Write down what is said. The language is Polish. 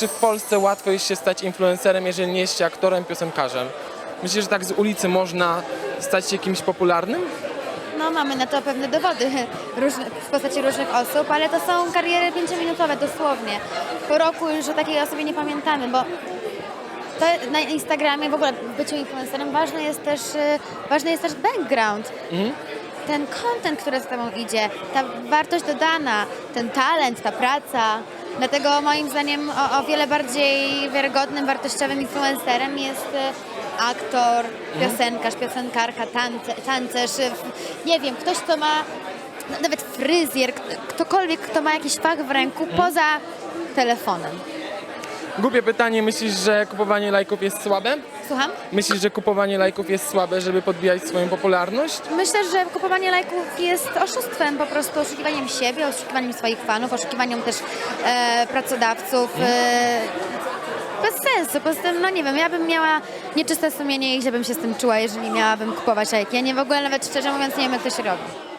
czy w Polsce łatwo jest się stać influencerem, jeżeli nie jest się aktorem, piosenkarzem? Myślisz, że tak z ulicy można stać się kimś popularnym? No mamy na to pewne dowody różne, w postaci różnych osób, ale to są kariery pięciominutowe dosłownie. Po roku już o takiej osobie nie pamiętamy, bo to na Instagramie w ogóle byciu influencerem ważny jest też, y, ważny jest też background. Ten content, który z tobą idzie, ta wartość dodana, ten talent, ta praca. Dlatego moim zdaniem o, o wiele bardziej wiarygodnym, wartościowym influencerem jest y, aktor, piosenkarz, piosenkarka, tance, tancerz, w- nie wiem, ktoś, kto ma no, nawet fryzjer, ktokolwiek, kto ma jakiś fach w ręku poza telefonem. Głupie pytanie, myślisz, że kupowanie lajków jest słabe? Słucham? Myślisz, że kupowanie lajków jest słabe, żeby podbijać swoją popularność? Myślę, że kupowanie lajków jest oszustwem, po prostu oszukiwaniem siebie, oszukiwaniem swoich fanów, oszukiwaniem też e, pracodawców. E, bez sensu, poza tym, no nie wiem, ja bym miała nieczyste sumienie i źle bym się z tym czuła, jeżeli miałabym kupować lajki. Ja nie w ogóle nawet szczerze mówiąc nie wiem, jak to się robi.